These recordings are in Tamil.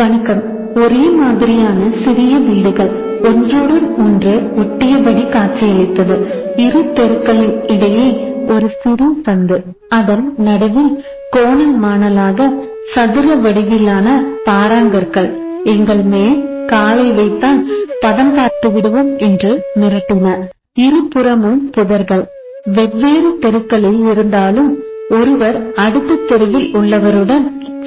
வணக்கம். ஒரே மாதிரியான சிறிய வீடுகள். ஒன்றோடன் ஒன்று ஒட்டியபடி காட்சியளித்தது. இரு தெருக்களின் இடையே ஒரு சிறு சந்து அதன் நடுவில் கோணல் மாணலாக சதுர வடிவிலான பாறாங்கற்கள். எங்கள் மேல் காலை வைத்தால் பதம் பார்த்து விடுவோம் என்று மிரட்டின. இருபுறமும் புதர்கள். வெவ்வேறு தெருக்களில் இருந்தாலும் ஒருவர் அடுத்த தெருவில் உள்ளவருடன்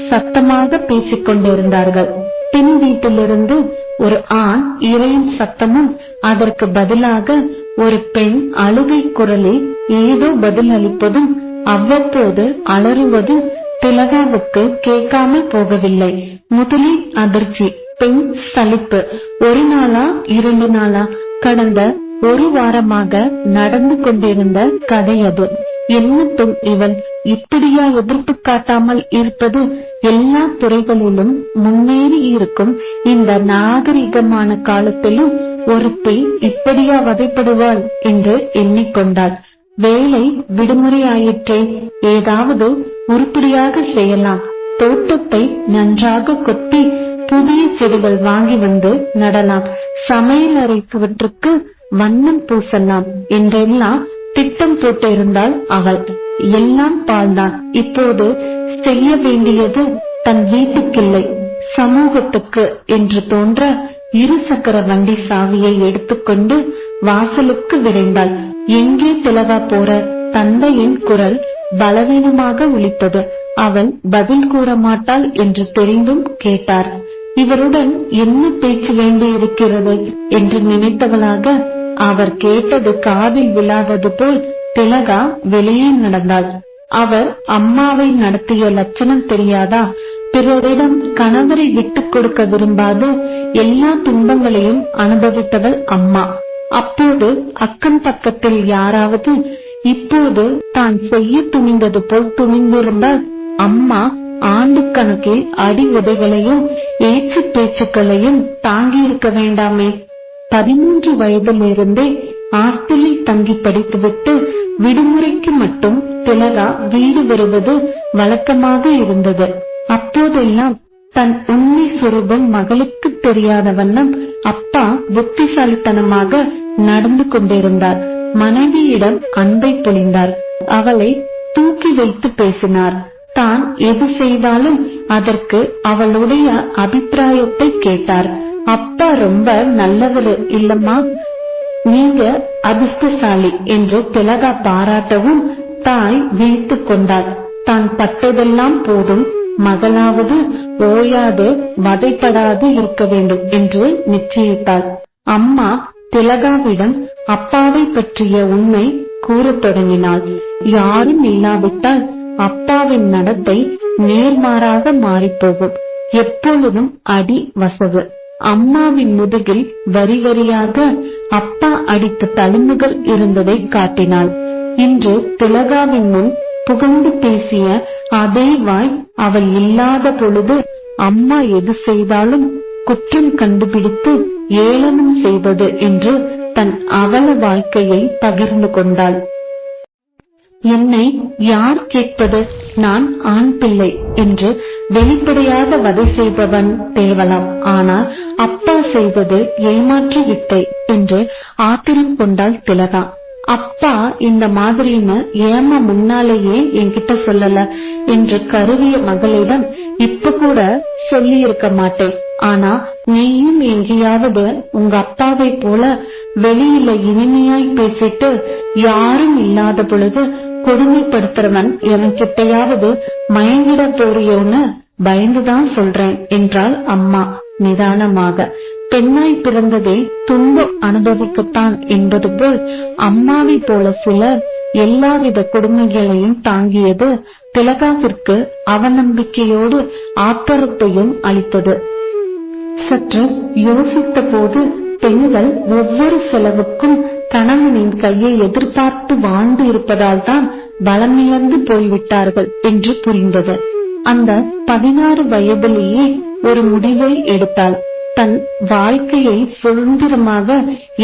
சத்தமாக பேசிக் கொண்டிருந்தார்கள் பின் வீட்டிலிருந்து ஒரு ஆண் இறையும் சத்தமும் அதற்கு பதிலாக ஒரு பெண் அழுகை குரலில் ஏதோ பதில் அளிப்பதும் அவ்வப்போது அலறுவதும் திலகாவுக்கு கேட்காமல் போகவில்லை. முதலில் அதிர்ச்சி பெண் சலிப்பு. ஒரு நாளா இரண்டு நாளா கடந்த ஒரு வாரமாக நடந்து கொண்டிருந்த கதை அது. என்ன இப்படியா எதிர்ப்பு காட்டாமல் இருப்பது எல்லா துறைகளிலும் முன்னேறி இருக்கும் இந்த நாகரிகமான காலத்திலும் ஒருத்தி இப்படியா வதைப்படுவாள் என்று எண்ணிக்கொண்டாள். வேலை விடுமுறை ஆயிற்றே ஏதாவது உருப்படியாக செய்யலாம். தோட்டத்தை நன்றாக கொத்தி புதிய செடிகள் வாங்கி வந்து நடலாம். சமையல் அறை சுவற்றுக்கு வண்ணம் பூசலாம் என்றெல்லாம் திட்டம் போட்டு இருந்தால் அவள். எல்லாம் பாழ்தான் இப்போது செய்ய வேண்டியது தன் வீட்டுக்கில்லை சமூகத்துக்கு என்று தோன்ற இருசக்கர வண்டி சாவியை எடுத்துக்கொண்டு வாசலுக்கு விரைந்தாள். எங்கே திலவா போற தந்தையின் குரல் பலவீனமாக ஒலித்தது. அவள் பதில் கூற மாட்டாள் என்று தெரிந்தும் கேட்டார். இவருடன் என்ன பேச்சு வேண்டியிருக்கிறது என்று நினைத்தவளாக அவர் கேட்டது காதில் விழாதது போல் திலகா வெளியே நடந்தாள். அவர் அம்மாவை நடத்திய லட்சணம் தெரியாதா? பிறரிடம் கணவரை விட்டுக் கொடுக்க விரும்பாது எல்லா துன்பங்களையும் அனுபவித்தவள் அம்மா. அப்போது அக்கம் பக்கத்தில் யாராவது இப்போது தான் செய்ய துணிந்தது போல் துணிந்திருந்தால் அம்மா ஆண்டு கணக்கில் அடி உதைகளையும் ஏச்சு பேச்சுக்களையும் தாங்கியிருக்க வேண்டாமே? பதிமூன்று வயதிலிருந்தே ஆஸ்திலில் தங்கி படித்துவிட்டு விடுமுறைக்கு மட்டும் திலகா வீடு வருவது வழக்கமாக இருந்தது. அப்போதெல்லாம் தன் உண்மை சுரூபம் மகளுக்கு தெரியாத வண்ணம் அப்பா புத்திசாலித்தனமாக நடந்து கொண்டிருந்தார். மனைவியிடம் அன்பை பொழிந்தார். அவளை தூக்கி வைத்து பேசினார். தான் எது செய்தாலும் அதற்கு அவளுடைய அபிப்பிராயத்தை கேட்டார். அப்பா ரொம்ப நல்லவர் இல்லம்மா. நீங்க அதிர்ஷ்டசாலி என்று திலகா பாராட்டவும் தாய் வீழ்த்து கொண்டாள். தான் பட்டதெல்லாம் போதும். மகளாவது ஓயாது வதைப்படாது இருக்க வேண்டும் என்று நிச்சயித்தாள். அம்மா திலகாவிடம் அப்பாவை பற்றிய உண்மை கூறத் தொடங்கினாள். யாரும் இல்லாவிட்டால் அப்பாவின் நடத்தை நேர்மாறாக மாறிப்போகும். எப்பொழுதும் அடி வசவு. அம்மாவின் முதுகில் வரி வரியாக அப்பா அடித்த தழும்புகள் இருந்ததை காட்டினாள். இன்று திலகாவின் முன் புகழ்ந்து பேசிய அதே வாய் அவள் இல்லாத பொழுது அம்மா எது செய்தாலும் குற்றம் கண்டுபிடித்து ஏளனம் செய்வது என்று தன் அவல வாழ்க்கையை பகிர்ந்து கொண்டாள். என்னை யார் கேட்பது? நான் ஆண் பிள்ளை என்று வெளிப்படையாக வதை செய்பவன் தேவலாம். ஆனால் அப்பா செய்வது ஏமாற்று வித்தை என்று ஆத்திரம் கொண்டாள் திலகா. அப்பா இந்த மாதிரின்னு ஏமா முன்னாலேயே என்கிட்ட சொல்லல என்று கருவிய மகளிடம் இப்ப கூட சொல்லி இருக்க மாட்டேன். ஆனா நீயும் எங்கேயாவது உங்க அப்பாவை போல வெளியில இனிமையாய் பேசிட்டு யாரும் இல்லாத பொழுது கொடுமைப்படுத்துறவன் எவன்கிட்டயாவது மயங்கிட போறியோன்னு பயந்துதான் சொல்றேன் என்றாள் அம்மா நிதானமாக. பெண்ணாய் பிறந்ததே துன்பம் அனுபவிக்கத்தான் என்பது போல் அம்மாவை போல சிலர் எல்லாவித கொடுமைகளையும் தாங்கியது திலகாவிற்கு அவநம்பிக்கையோடு ஆத்திரத்தையும் அளித்தது. சற்று யோசித்த போது பெண்கள் ஒவ்வொரு செலவுக்கும் கணவனின் கையை எதிர்பார்த்து வாழ்ந்து இருப்பதால் தான் பலமிழந்து போய்விட்டார்கள் என்று புரிந்தது அந்த பதினாறு வயதிலேயே ஒரு முடிவை எடுத்தாள். தன் வாழ்க்கையை சுதந்திரமாக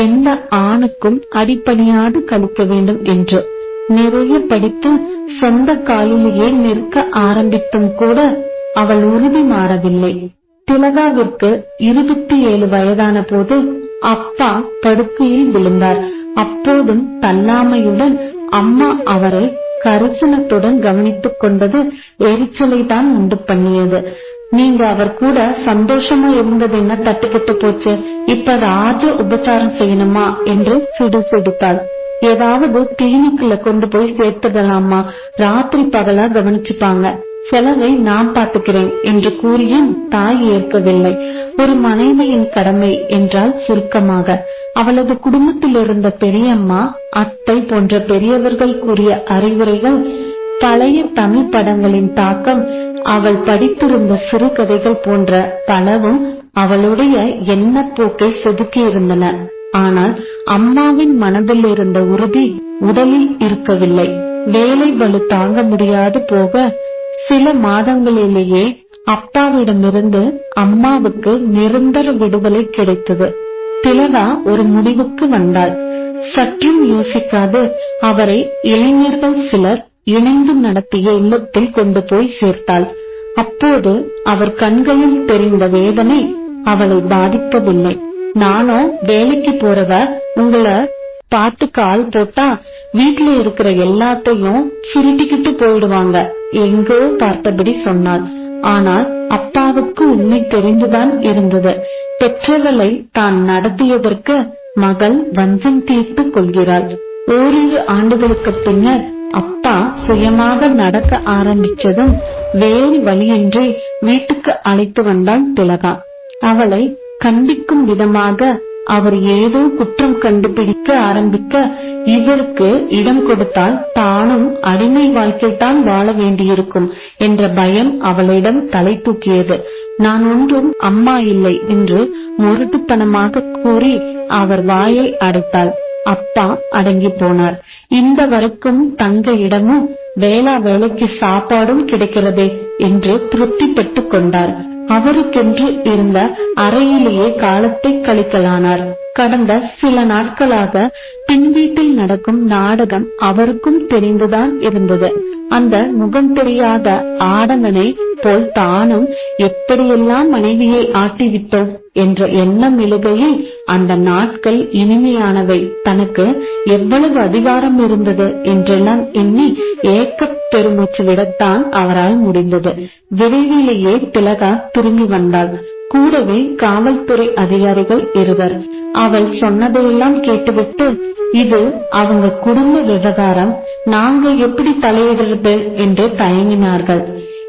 எந்த ஆணுக்கும் அடிப்பணியாது கழிக்க வேண்டும் என்று. நிறைய படித்து சொந்த காலிலேயே நிற்க ஆரம்பித்தும் கூட அவள் உறுதி மாறவில்லை. திலகாவிற்கு இருபத்தி ஏழு வயதான போது அப்பா படுக்கையில் விழுந்தார். அப்போதும் தள்ளாமையுடன் அம்மா அவரை கரிசனத்துடன் கவனித்துக் கொண்டது எரிச்சலை தான் உண்டு பண்ணியது. நீங்க அவர் கூட சந்தோஷமா இருந்தது என்ன தட்டுக்கெட்டு போச்சு? இப்ப ராஜ உபச்சாரம் செய்யணுமா? என்று சிடு சிடுத்தாள். ஏதாவது கிளினிக்ல கொண்டு போய் சேர்த்துடலாமா? ராத்திரி பகலா கவனிச்சுப்பாங்க. செலவை நான் பார்த்துக்கிறேன் என்று கூறியும் தாய் ஏற்கவில்லை. ஒரு மனைவியின் கடமை என்றால் சுருக்கமாக அவளது குடும்பத்தில் இருந்த பெரியம்மா அத்தை போன்ற பெரியவர்கள் கூறிய அறிவுரைகள் பழைய தமிழ் படங்களின் தாக்கம் அவள் படித்திருந்த சிறுகதைகள் போன்ற பலவும் அவளுடைய எண்ணப்போக்கை செதுக்கியிருந்தன. ஆனால் அம்மாவின் மனதில் இருந்த உறுதி உடலில் இருக்கவில்லை. வேலை வலு தாங்க முடியாது போக சில மாதங்களிலேயே அப்பாவிடமிருந்து அம்மாவுக்கு நிரந்தர விடுதலை கிடைத்தது. திலகா ஒரு முடிவுக்கு வந்தாள். சற்றும் யோசிக்காது அவரை இளைஞர்கள் சிலர் இணைந்து நடத்திய இல்லத்தில் கொண்டு போய் சேர்த்தாள். அப்போது அவர் கண்களில் தெரிந்த வேதனை அவளை பாதிப்பதில்லை. நானும் வேலைக்கு போறவ உங்களை பாட்டுக்கு ஆள் போட்டா வீட்டுல இருக்கிற எல்லாத்தையும் சுருட்டிக்கிட்டு போயிடுவாங்க. எங்கோ பார்த்தபடி சொன்னாள். ஆனால் அப்பாவுக்கு உண்மை தெரிந்துதான் இருந்தது. பெற்றவளை தான் நடத்தியதற்கு மகள் வஞ்சம் தீர்த்து கொள்கிறாள். ஓரிரு ஆண்டுகளுக்கு பின்னர் அப்பா சுயமாக நடக்க ஆரம்பிச்சதும் வேறு வழியின்றி வீட்டுக்கு அழைத்து வந்தாள் திலகா. அவளை கண்டிக்கும் விதமாக அவர் ஏதோ குற்றம் கண்டுபிடிக்க ஆரம்பிக்க இவருக்கு இடம் கொடுத்தால் தானும் அடிமை வாழ்க்கைத்தான் வாழ வேண்டியிருக்கும் என்ற பயம் அவளிடம் தலை தூக்கியது. நான் ஒன்றும் அம்மா இல்லை என்று முரட்டுத்தனமாக கூறி அவர் வாயை அடைத்தாள். அப்பா அடங்கி போனார். இந்த வரைக்கும் தங்க இடமும் வேளா வேலைக்கு சாப்பாடும் கிடைக்கிறதே என்று திருப்தி பெற்றுக் கொண்டார். அவருக்கென்று இருந்த அறையிலேயே காலத்தை கழிக்கலானார் கடந்த சில நாட்களாக பின் வீட்டில் நடக்கும் நாடகம் அவருக்கும் தெரிந்துதான் இருந்தது. அந்த முகம் தெரியாத ஆடவனை போல் தானும் எப்படியெல்லாம் மனைவியை ஆட்டிவிட்டோம் என்ற எண்ணம் இழுகையில் அந்த நாட்கள் இனிமையானவை. தனக்கு எவ்வளவு அதிகாரம் இருந்தது என்றெல்லாம் எண்ணி ஏக்க பெருமூச்சு விடத்தான் அவரால் முடிந்தது. விரைவிலேயே திலகா திரும்பி வந்தாள். கூடவே காவல்துறை அதிகாரிகள் இருவர். அவள் சொன்னதையெல்லாம் கேட்டுவிட்டு இது அவங்க குடும்ப விவகாரம். நாங்க எப்படி தலையிடுறது? என்று தயங்கினார்கள்.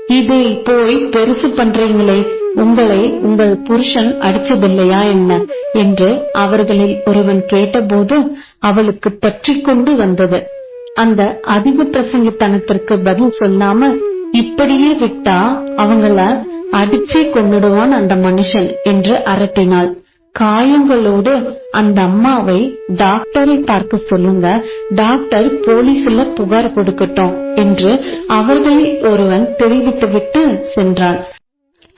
இதை போய் பெருசு பண்றீங்களே. உங்களை உங்கள் புருஷன் அடிச்சதில்லையா என்ன? என்று அவர்களில் ஒருவன் கேட்டபோது அவளுக்கு பற்றி கொண்டு வந்தது. அந்த அதிக பிரசங்கித்தனத்திற்கு பதில் சொல்லாம இப்படியே விட்டா அவங்கள அடிச்சே கொண்டுடுவான் அந்த மனுஷன் என்று அரட்டினாள். காயங்களோடு அந்த அம்மாவை டாக்டரை பார்க்க சொல்லுங்க டாக்டர் போலீஸ்ல புகார் கொடுக்கட்டும் என்று அவர்களில் ஒருவன் தெரிவித்துவிட்டு சென்றான்.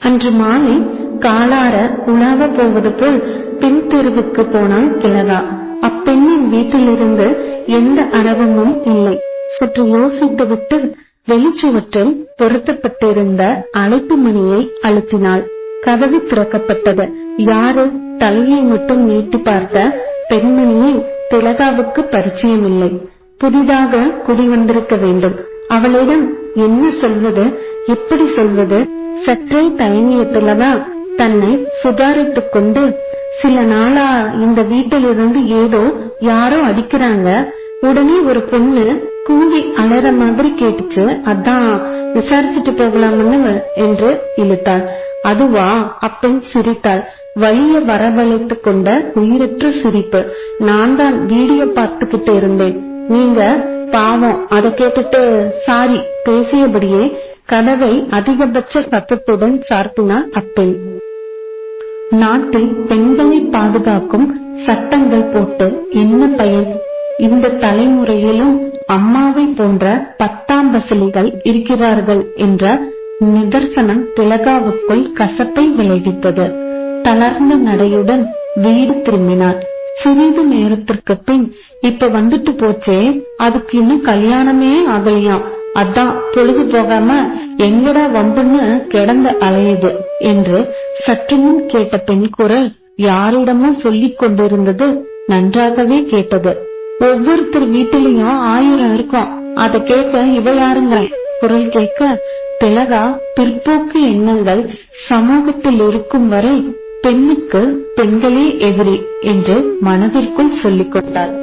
அன்று மாலை காலார உலாவ போவது போல் பின் தெருவுக்கு போனான் திலகா அப்பெண்ணின் வீட்டிலிருந்து எந்த அரவமும் இல்லை. சற்று யோசித்துவிட்டு வெளிச்சுவற்றில் பொருத்தப்பட்டிருந்த அழைப்பு மணியை அழுத்தினாள். கதவு திறக்கப்பட்டது. யாரு? தலையை மட்டும் நீட்டி பார்த்த பெண்மணியை திலகாவுக்கு பரிச்சயமில்லை. புதிதாக குடி வந்திருக்க வேண்டும். அவளிடம் என்ன சொல்வது? எப்படி சொல்வது? சற்றே தயங்கிய திலகா தன்னை சுதாரித்துக் கொண்டு சில நாளா இந்த வீட்டிலிருந்து ஏதோ யாரோ அடிக்கிறாங்க. உடனே ஒரு பொண்ணு கூவி அலற மாதிரி கேட்டுச்சு. அதான் விசாரிச்சுட்டு போகலாம்னு என்று இழுத்தாள். அதுவா? அப்பெண் சிரித்தாள். வழிய வரவழைத்து கொண்ட உயிரற்ற சிரிப்பு. நான் தான் வீடியோ பார்த்துக்கிட்டு இருந்தேன். நீங்க பாவம் அதை கேட்டுட்டு சாரி பேசியபடியே கதவை அதிகபட்ச சத்தத்துடன் சார்த்தினார் அப்பெண். நாட்டில் பெண்களை பாதுகாக்கும் சட்டங்கள் போட்டு என்ன பயன் இந்த தலைமுறையிலும் அம்மாவை போன்ற பத்தாம் பசலிகள் இருக்கிறார்கள் என்ற நிதர்சனம் திலகாவுக்குள் கசப்பை விளைவித்தது. தளர்ந்த நடையுடன் வீடு திரும்பினார். சிறிது நேரத்திற்கு பின் இப்ப வந்துட்டு போச்சே அதுக்கு இன்னும் கல்யாணமே ஆகலையாம். அதான் பொழுது போகாம எங்கடா வம்புன்னு கிடந்த அலையுது என்று சற்று முன் கேட்ட பெண் குரல் யாரிடமோ சொல்லிக் கொண்டிருந்தது நன்றாகவே கேட்டது. ஒவ்வொருத்தர் வீட்டிலையும் ஆயிரம் இருக்கும். அத கேட்க இவ யாருங்க? குரல் கேட்க திலகா பிற்போக்கு எண்ணங்கள் சமூகத்தில் இருக்கும் வரை பெண்ணுக்கு பெண்களே எதிரி என்று மனதிற்குள் சொல்லிக் கொண்டாள்.